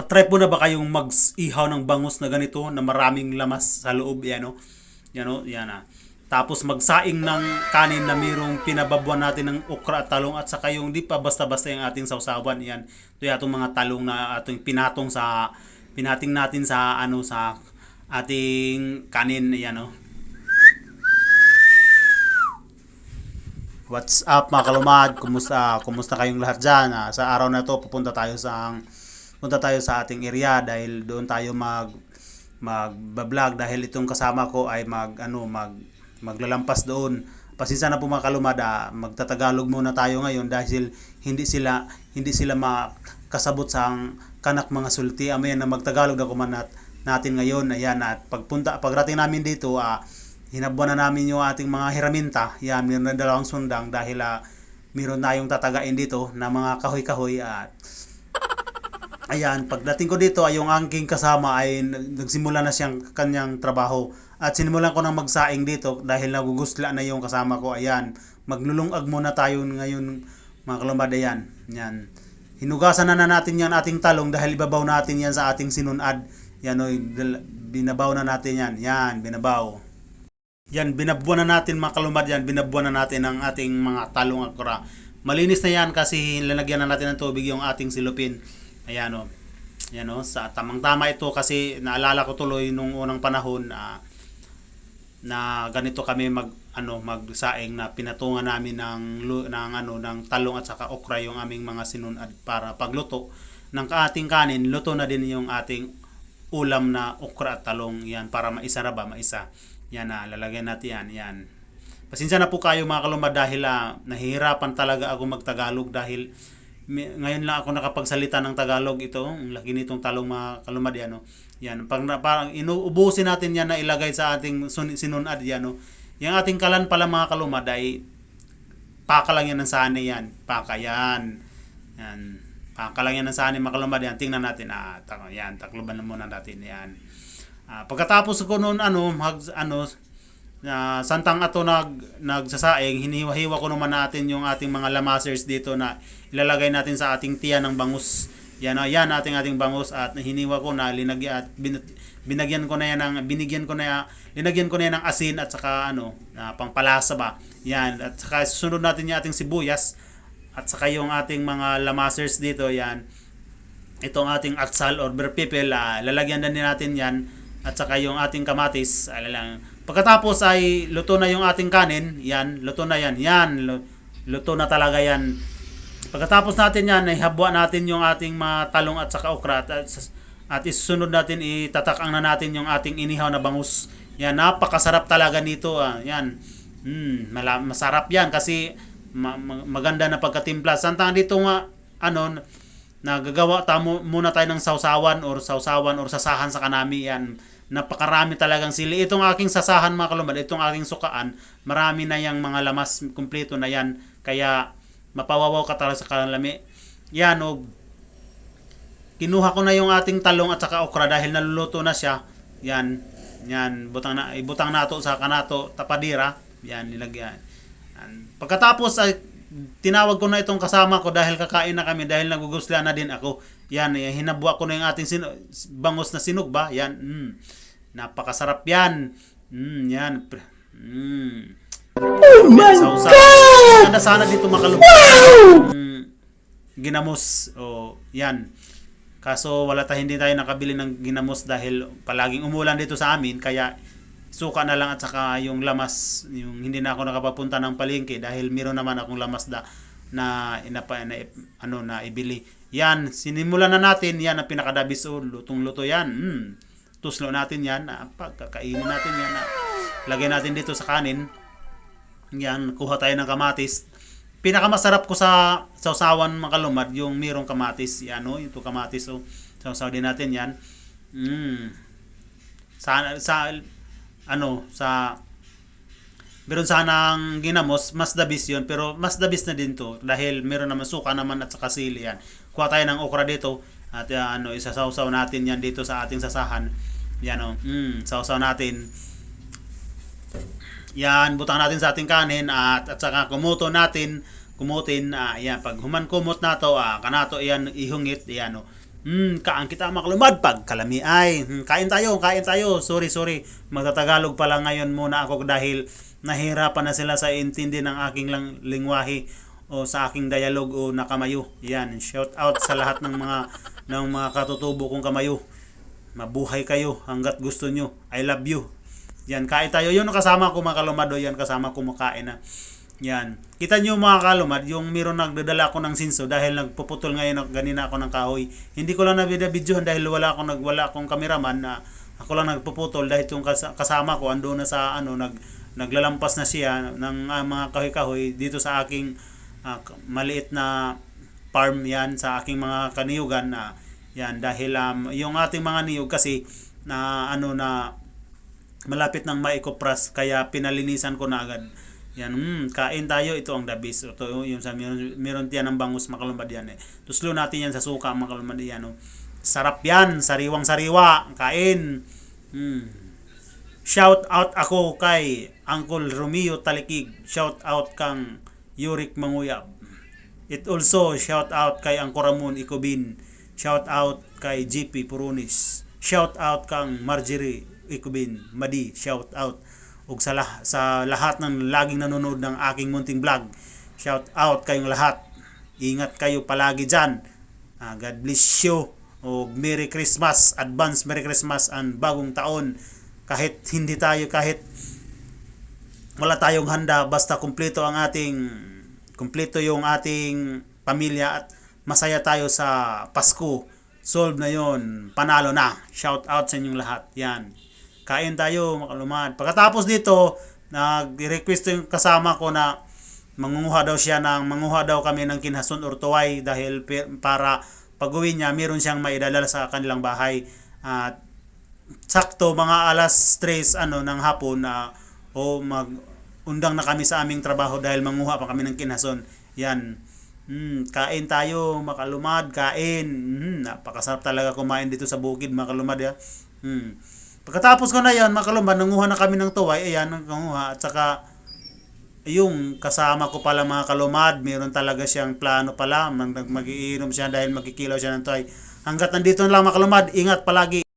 Patry po na ba kayong mag-ihaw ng bangus na ganito na maraming lamas sa loob? Yan o. Yan o. Yan ah. Tapos magsaing ng kanin na mayroong pinababuan natin ng okra at talong at saka yung di pa basta-basta yung ating sausawan. Yan. Ito yung mga talong na ating pinatong sa pinating natin sa ano sa ating kanin. Yan o. What's up mga kalumad? Kumusta? Kumusta kayong lahat dyan? Ah, sa araw na to pupunta tayo sa punta tayo sa ating area dahil doon tayo mag mag-vlog dahil itong kasama ko ay mag ano mag maglalampas doon. Pasensya na po mga kalumad, ah, magtatagalog muna tayo ngayon dahil hindi sila hindi sila makasabot sa kanak mga sulti. Amaya na magtagalog na kumanat natin ngayon. Ayan at pagpunta pagrating namin dito ah hinabuan na namin yung ating mga hiraminta. Yan, meron na dalawang sundang dahil ah, meron tayong tatagain dito na mga kahoy-kahoy at Ayan, pagdating ko dito ay yung aking kasama ay nagsimula na siyang kanyang trabaho. At sinimulan ko nang magsaing dito dahil nagugusla na yung kasama ko. Ayan, maglulungag muna tayo ngayon mga kalumad. Ayan, yan. Hinugasan na, na natin yan ating talong dahil ibabaw natin yan sa ating sinunad. Yan o, binabaw na natin yan. Yan, binabaw. Yan, binabuan na natin mga kalumad yan. Binabuan na natin ang ating mga talong at kura. Malinis na yan kasi lalagyan na natin ng tubig yung ating silupin. Ayan o. Yan o. Sa tamang-tama ito kasi naalala ko tuloy nung unang panahon na na ganito kami mag ano magsaing na pinatungan namin ng ng ano ng talong at saka okra yung aming mga sinunad para pagluto. Ng ating kanin luto na din yung ating ulam na okra at talong. Yan para maisa ba? Maisa. Yan na lalagyan natin yan. Yan. Pasensya na po kayo mga kalumad dahil ah, nahihirapan talaga ako magtagalog dahil mi- ngayon lang ako nakapagsalita ng Tagalog ito ang laki nitong talong mga kalumad yan no? yan pag parang inuubusin natin yan na ilagay sa ating sinunad yan no? yung ating kalan pala mga kalumad ay paka lang yan ng sani yan paka yan yan paka lang yan ng sani mga kalumad yan tingnan natin ah tak- yan takluban na muna natin yan Ah, pagkatapos ko noon ano mag ano na santang ato nag nagsasaing hiniwa-hiwa ko naman natin yung ating mga lamasers dito na ilalagay natin sa ating tiyan ng bangus. Yan o yan ating ating bangus at hiniwa ko na linagyan at bin, binagyan ko na yan ng binigyan ko na yan, linagyan ko na yan ng asin at saka ano na pangpalasa ba. Yan at saka susunod natin yung ating sibuyas at saka yung ating mga lamasers dito yan. Itong ating atsal or bell pepper ah, lalagyan na din natin yan at saka yung ating kamatis ala lang pagkatapos ay luto na yung ating kanin yan luto na yan yan lu- luto na talaga yan. Pagkatapos natin yan ay habwa natin yung ating mga talong at saka okra at, at isusunod natin itatakang na natin yung ating inihaw na bangus. Yan napakasarap talaga nito ah. yan. Mm, masarap yan kasi ma- ma- maganda na pagkatimpla. Santang dito nga ano nagagawa tamo muna tayo ng sausawan or sausawan or sasahan sa kanami yan napakarami talagang sili itong aking sasahan mga kalumad itong aking sukaan marami na yang mga lamas kumpleto na yan kaya mapawawaw ka talaga sa kalami yan o kinuha ko na yung ating talong at saka okra dahil naluluto na siya yan yan butang na ibutang nato sa kanato tapadira yan nilagyan yan. pagkatapos ay tinawag ko na itong kasama ko dahil kakain na kami dahil nagugusla na din ako. Yan, eh, hinabwa ko na yung ating sinu- bangos na sinug ba? Yan, mm. Napakasarap yan. Mm, yan. Mm. Oh my God! Ganda sana dito makalubog. Mm, ginamos. O, yan. Kaso wala tayo, hindi tayo nakabili ng ginamos dahil palaging umulan dito sa amin. Kaya suka na lang at saka yung lamas yung hindi na ako nakapapunta ng palengke dahil meron naman akong lamas da na inapa na, ano na ibili yan sinimulan na natin yan ang pinakadabis o lutong luto yan mm. Tuslo natin yan na pagkakainin natin yan na lagay natin dito sa kanin. Yan kuha tayo ng kamatis. Pinakamasarap ko sa sausawan makalumad yung mirong kamatis. Yan o ito kamatis o sausaw din natin yan. Mm. sa, sa ano sa meron sanang ginamos mas dabis yun pero mas dabis na din to dahil meron naman suka naman at saka sili yan. Kuha tayo ng okra dito at uh, ano isasawsaw natin yan dito sa ating sasahan yan o mm, sawsaw natin yan butang natin sa ating kanin at at saka kumuto natin kumutin ah yan pag human kumot nato ah kanato yan ihungit yan o Hmm, kaan kita makalumad pag kalami ay. Hmm, kain tayo, kain tayo. Sorry, sorry. Magtatagalog pala ngayon muna ako dahil nahirapan na sila sa intindi ng aking lang lingwahe o sa aking dialogue o nakamayo. Yan, shout out sa lahat ng mga ng mga katutubo kong kamayo. Mabuhay kayo hanggat gusto nyo. I love you. Yan, kain tayo. Yun kasama ko mga kalumado. Yan, kasama ko makain na. Yan. Kita nyo mga kalumad, yung meron nagdadala ko ng sinso dahil nagpuputol ngayon ako- ganina ako ng kahoy. Hindi ko lang na videohan dahil wala akong nagwala akong kameraman na ako lang nagpuputol dahil yung kas- kasama ko ando na sa ano nag naglalampas na siya ng ah, mga kahoy-kahoy dito sa aking k- maliit na farm yan sa aking mga kaniyugan na yan dahil um, yung ating mga niyog kasi na ano na malapit ng maikopras kaya pinalinisan ko na agad. Yan, mm, kain tayo. Ito ang best. Ito yung sa meron, meron tiyan ng bangus makalumad yan eh. Tuslo natin yan sa suka makalumad yan. Oh. Sarap yan. Sariwang sariwa. Kain. Mm. Shout out ako kay Uncle Romeo Talikig. Shout out kang Yurik Manguyab. It also shout out kay Angko Ramon Ikobin. Shout out kay GP Purunis. Shout out kang Marjorie Ikobin. Madi, shout out. Ug sa, lah- sa lahat ng laging nanonood ng aking munting vlog. Shout out kayong lahat. Ingat kayo palagi dyan. Ah, God bless you. O Merry Christmas, Advance Merry Christmas and bagong taon. Kahit hindi tayo, kahit wala tayong handa, basta kumpleto ang ating, kumpleto yung ating pamilya at masaya tayo sa Pasko. Solve na yon panalo na. Shout out sa inyong lahat. Yan. Kain tayo, makalumad. Pagkatapos dito, nag-request yung kasama ko na mangunguha daw siya ng manguha daw kami ng kinhason or tuway dahil para pag-uwi niya meron siyang maidala sa kanilang bahay at sakto mga alas 3 ano ng hapon na o mag undang na kami sa aming trabaho dahil manguha pa kami ng kinhason yan. Mm, kain tayo makalumad kain. Mm, napakasarap talaga kumain dito sa bukid makalumad ya. Mm. pagkatapos ko na yan makalumad nanguha na kami ng tuway. Ayan nanguha. At saka yung kasama ko pala mga kalumad, meron talaga siyang plano pala, mag, magiinom siya dahil magkikilaw siya ng toy. Hanggat nandito na lang mga kalumad, ingat palagi.